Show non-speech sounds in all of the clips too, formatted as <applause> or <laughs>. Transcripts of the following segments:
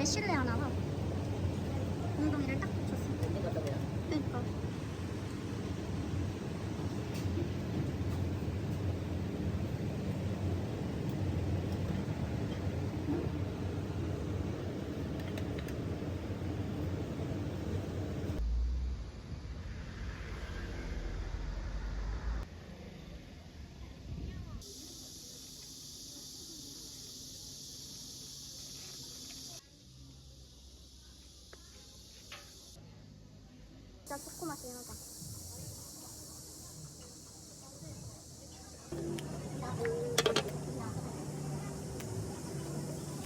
날씨를 하나 봐. 엉덩이를 딱 붙였어. 그러니까. 진짜 조그맣긴 하다.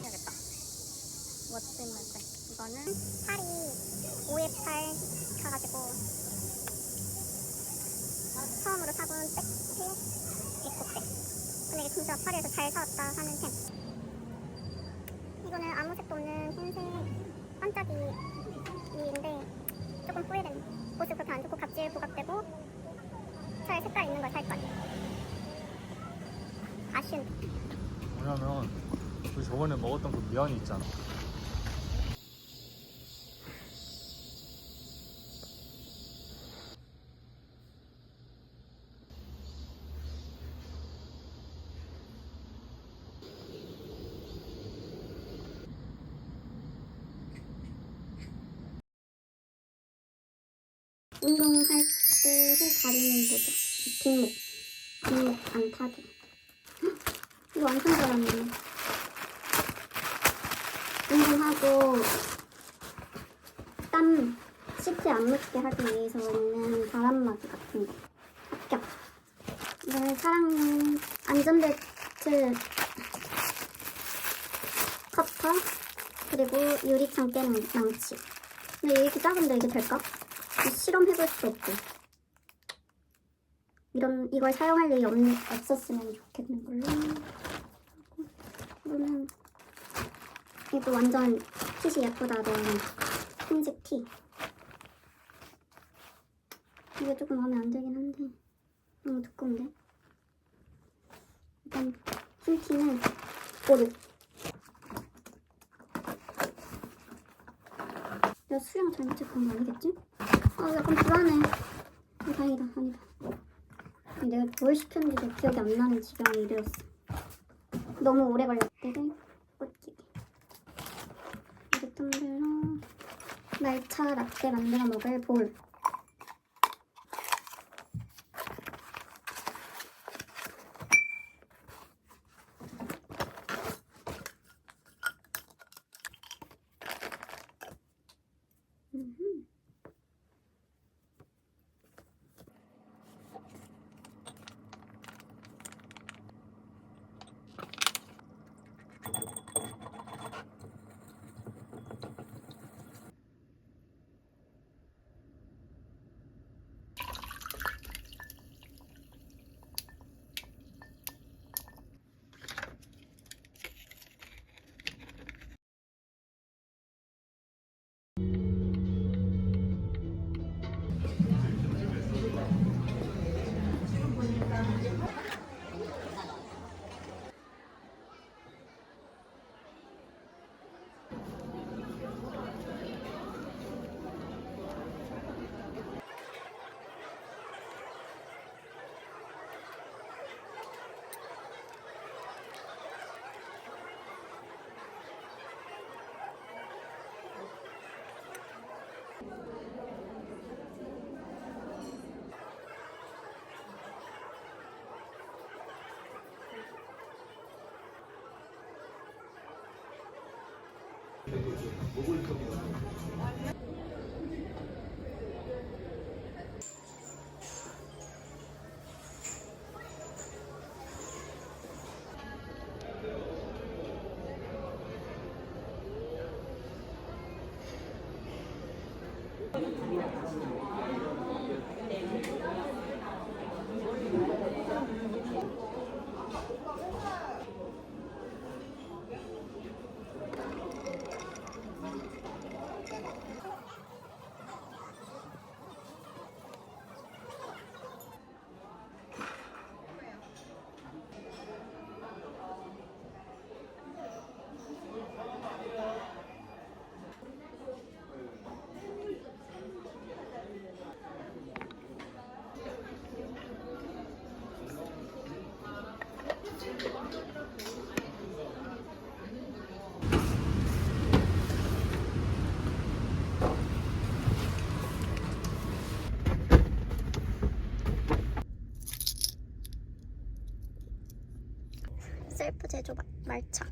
해야겠다. 워츠 물때 이거는 팔이 5에 8 사가지고 처음으로 사본 백필 에코백. 근데 이게 진짜 파리에서 잘 사왔다 하는 템. 이거는 아무 색도 없는 흰색 반짝이인데 조금 후회되네. 모습 그렇게 안 좋고 각질 부각되고 차라리 색깔 있는 걸살 거야. 아쉬운. 왜냐면 우리 저번에 먹었던 그 면이 있잖아. 운동할 때를 가리는 거죠. 뒷목. 뒷목 안 타게. 헉, 이거 완전 잘하네. 운동하고 땀 시트에 안 묻게 하기 위해서 있는 바람막이 같은 거. 합격. 이거는 사랑용 안전벨트 커터 그리고 유리창 깨는 망치. 근데 이렇게 작은데 이게 될까? 실험해볼 수 없고 이런 이걸 사용할 일이 없, 없었으면 좋겠는 걸로. 그러면 이거 완전 핏이 예쁘다던 흰색 티. 이게 조금 마음에 안 들긴 한데 너무 두꺼운데? 일단 흰 티는 오르 내가 수영 잘못 체크한 거 아니겠지? 아 약간 불안해. 아, 다행이다, 아니다. 내가 뭘 시켰는지도 기억이 안 나는 지경에 이르렀어. 너무 오래 걸렸대를 꽂기기. 이제 텀블러 말차 라떼 만들어 먹을 볼. 목을 컵이라고. 셀프 제조 마- 말차.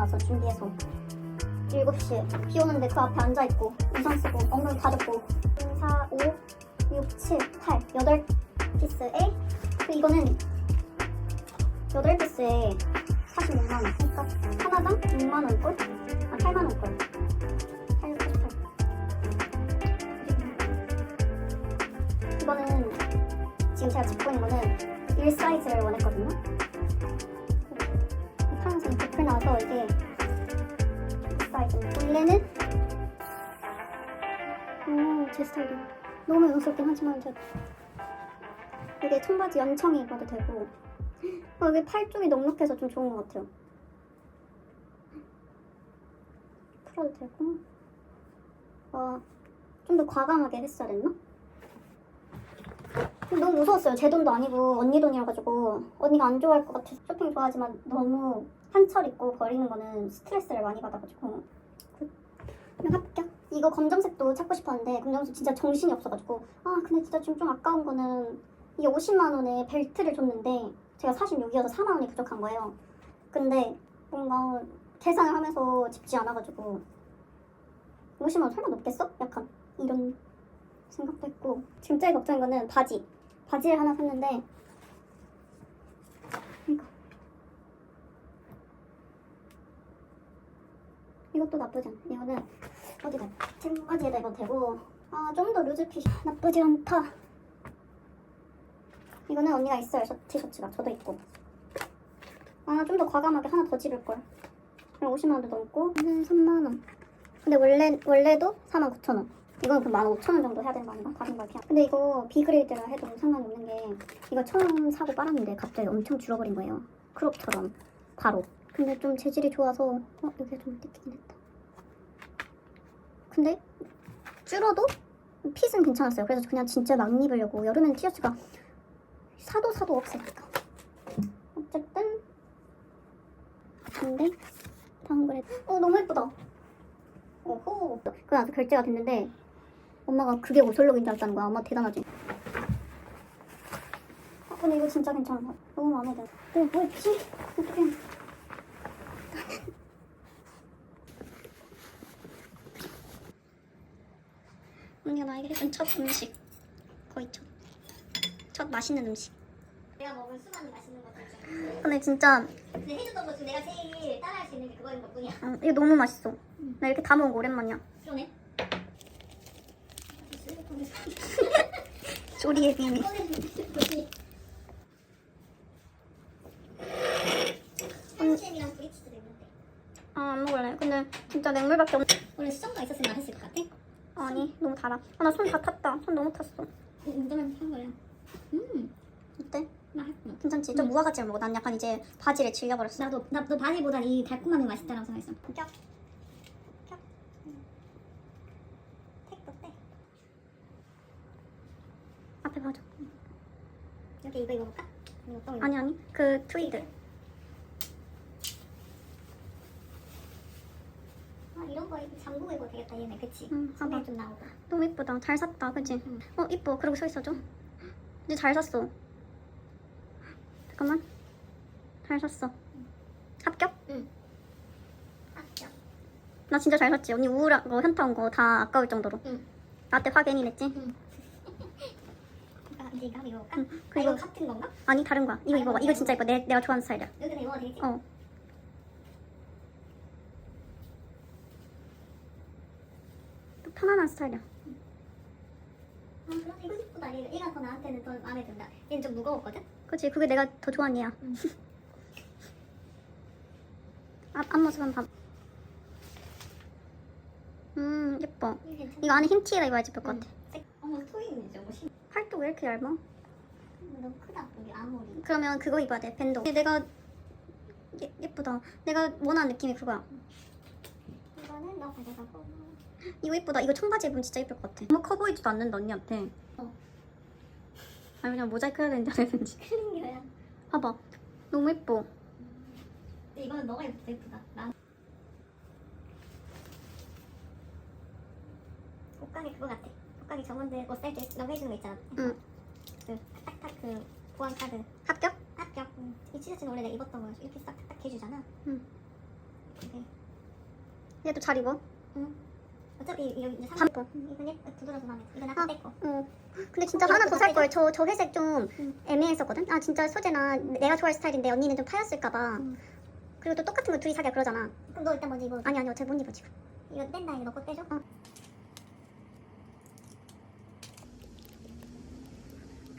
나서 준비해서 7시에 비 오는데 그 앞에 앉아있고 우산 쓰고 엉덩이 가졌고 4, 5, 6, 7, 8 8 피스에 그 이거는 8 피스에 46만원. 그러니까 하나당 6만원꼴? 아 8만원꼴. 8, 88 이거는 지금 제가 짚고 있는 거는 1 사이즈를 원했거든요 이 파란색이 부풀 나와서 이게 사이즈. 원래는 오, 제 스타일이 너무 영스럽긴 하지만 저 이게 청바지 연청이 입어도 되고 어, 여기 팔 쪽이 넉넉해서 좀 좋은 것 같아요. 풀어도 되고 어, 좀 더 과감하게 했어야 됐나? 너무 무서웠어요. 제 돈도 아니고 언니 돈이어가지고 언니가 안 좋아할 것 같아서 쇼핑 좋아하지만 너무 한철 입고 버리는 거는 스트레스를 많이 받아가지고 그냥 합격. 이거 검정색도 찾고 싶었는데 검정색 진짜 정신이 없어가지고 아 근데 진짜 좀, 좀 아까운 거는 이게 50만 원에 벨트를 줬는데 제가 46이어서 4만 원이 부족한 거예요. 근데 뭔가 계산을 하면서 집지 않아가지고 50만 원 설마 넘겠어? 약간 이런 생각도 했고 지금 제일 걱정인 거는 바지. 바지를 하나 샀는데 이거 이것도 나쁘지 않아. 이거는 어디다 등바지에다 입어도 되고 아 좀 더 루즈 핏 나쁘지 않다. 이거는 언니가 있어요 셔- 티셔츠가 저도 있고 아 좀 더 과감하게 하나 더 집을 걸. 그럼 50만 원도 넘고 이거는 3만 원. 근데 원래 원래도 4만 9천 원. 이건 그럼 1만 5천 원 정도 해야 되는 거 아닌가? 다른 걸 그냥. 근데 이거 비그레이드라 해도 상관이 없는 게 이거 처음 사고 빨았는데 갑자기 엄청 줄어버린 거예요. 크롭처럼 바로. 근데 좀 재질이 좋아서 어 여기가 좀 뜯기긴 했다. 근데 줄어도 핏은 괜찮았어요. 그래서 그냥 진짜 막 입으려고 여름엔 티셔츠가 사도 사도 없으니까. 어쨌든 근데 다음 그래. 어 너무 예쁘다. 오호. 그 나서 결제가 됐는데 엄마가 그게 오설록인 줄 알았다는 거야. 엄마 대단하지. 아, 근데 이거 진짜 괜찮아. 너무 마음에 들어. 어, 뭐였지? 어떡해. 언니가 나에게 해준 첫 음식 거의 첫, 첫 맛있는 음식 내가 먹은 수많은 맛있는 것들 중에 근데 진짜 근데 해줬던 것중 내가 제일 따라할 수 있는 게 그거인 것 뿐이야 어, 이거 너무 맛있어 나 이렇게 다 먹은 거 오랜만이야 그러네 조리의 비밀. 한우햄이랑 브리치즈도 있는데 아안 먹을래. 근데 진짜 냉물밖에 없 원래 수정가 있었으면 맛있을 것 같아? 아니 너무 달아. 아, 나 손 다 탔다. 손 너무 탔어. 운동하면 한 거야. 음. 어때? 맛있어. 괜찮지? 좀 무화과즙 먹어. 난 약간 이제 바지를 질려버렸어. 나도 나, 너 바지보단 이 달콤한 게 맛있다라고 생각했어. 껴. 택도 떼 앞에 봐줘 여기 이거 입어볼까? 이거 또 아니 아니. 그 트위드. 아 이런 거 잠그고 입어도 되겠다 얘네. 그치? 응 소매 봐봐 좀 나오고. 너무 이쁘다. 잘 샀다. 그치? 응. 어 이뻐. 그러고 서 있어줘. 근데 잘 샀어. 잠깐만. 잘 샀어. 합격? 합격. 나 진짜 잘 샀지. 언니 우울한 거 현타 온 거 다 아까울 정도로. 응. 나한테 화 괜히 냈지? 아 이거 한번 입어볼까? 응 아, 그리고 이거. 같은 건가? 아니 다른 거야. 이거 아, 입어봐. 이거 이거 진짜 이뻐. 내, 내가 좋아하는 스타일이야. 여기서 입어도 되겠지? 어. 또 편안한 스타일이야. 아 그럼 이거 이쁘다. 얘가, 얘가 더 나한테는 더 마음에 든다. 얘는 좀 무거웠거든? 그치. 그게 내가 더 좋아하는 얘야. 응. <laughs> 앞, 앞모습 한번 봐. 음 예뻐. 이거 괜찮아? 이거 안에 흰 티에다 입어야지 예쁠 것 같아 색- 어머 토이는 저거 심 팔도 왜 이렇게 얇아? 너무 크다 여기 아무리. 그러면 그거 입어야 돼 밴드 내가 예, 예쁘다. 내가 원하는 느낌이 그거야. 이거는 너 가져가고 이거 예쁘다. 이거 청바지 입으면 진짜 예쁠 것 같아. 너무 커 보이지도 않는다 언니한테. 어. 아니 그냥 모자이크 해야 되는지 안 해야 되는지. 클린겨야. 봐봐. 너무 예뻐. 근데 이거는 너가 입어도 예쁘다. 난. 옷가게 그거 같아 옷가게 저번에 옷살 때 너가 해주는 거 있잖아. 응. 그 딱딱 그 보안 카드. 합격? 합격. 응. 이 티셔츠는 원래 내가 입었던 거야. 이렇게 싹 딱딱 해주잖아. 응. 이게 얘도 잘 입어? 어차피 이거 이제 다상 예뻐 이건 예쁘 두드러져 마음에 들어. 이건 아. 아까 떼거 어. 근데 진짜 어, 하나 더살 다. 거예요 저, 저 회색 좀 응. 애매했었거든? 아 진짜 소재나 내가 좋아할 스타일인데 언니는 좀 파였을까봐. 응. 그리고 또 똑같은 거 둘이 사기가 그러잖아. 그럼 너 일단 먼저 입어. 아니 아니 어차피 못 입어 지금. 이거 뗀다. 이거 너거 떼줘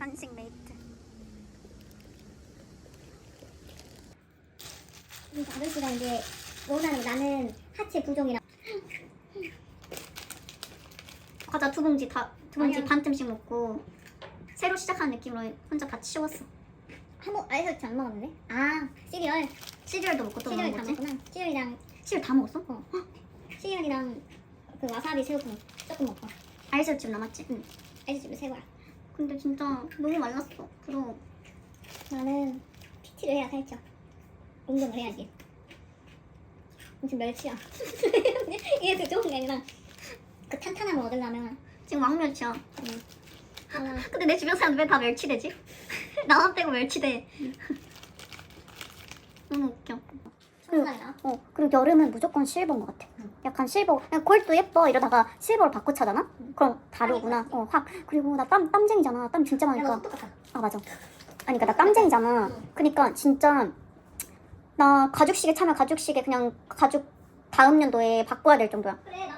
간식 메이트 이 아저씨가 이제 원하는 나는 하체 부종이라 과자 두 봉지 다 두 봉지 아니야. 반쯤씩 먹고 새로 시작하는 느낌으로 혼자 다 치웠어 한번 아이스크림 안 먹었는데? 아 시리얼 시리얼도 먹고 또 시리얼 다 거지? 먹구나 시리얼이랑 시리얼 다 먹었어? 시리얼이랑 그 와사비 새우깡 조금 먹고 알새우찜 남았지? 응. 아이스크림 새 거야 근데 진짜 너무 말랐어. 부러워 나는 PT를 해야 살쪄 운동을 해야지. 지금 멸치야? <laughs> 이게 그 좋은 게 아니라 그 탄탄함을 얻으려면 지금 왕멸치야? 하나 <laughs> 근데 내 주변 사람들 왜다 멸치되지? <laughs> 나만 빼고 멸치돼. 너무 웃겨 청각이나 어 그리고 여름은 무조건 실버인 것 같아. 약간 실버 그냥 골도 예뻐 이러다가 실버로 바꿔 차잖아? 그럼 다르구나. 어 확. 그리고 나 땀 땀쟁이잖아. 땀 진짜 많으니까. 아. 맞아. 아니 그니까 나 땀쟁이잖아. 응. 그니까 진짜 나 가죽 시계 차면 가죽 시계 그냥 가죽 다음 연도에 바꿔야 될 정도야. 그래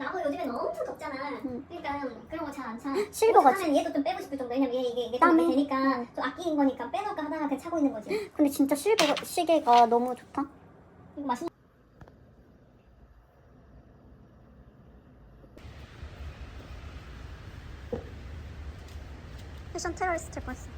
나도 요즘에 엄청 덥잖아 응. 그러니까 그런 거 잘 안 차. 실버가 하면 얘도 좀 빼고 싶을 정도. 왜냐면 얘 이게 이게 좀 땀이? 되니까 응. 좀 아끼는 거니까 빼놓을까 하다가 그냥 차고 있는 거지. 근데 진짜 실버 시계가 너무 좋다 이거 맛있는. 패션 테러리스트 될 뻔했어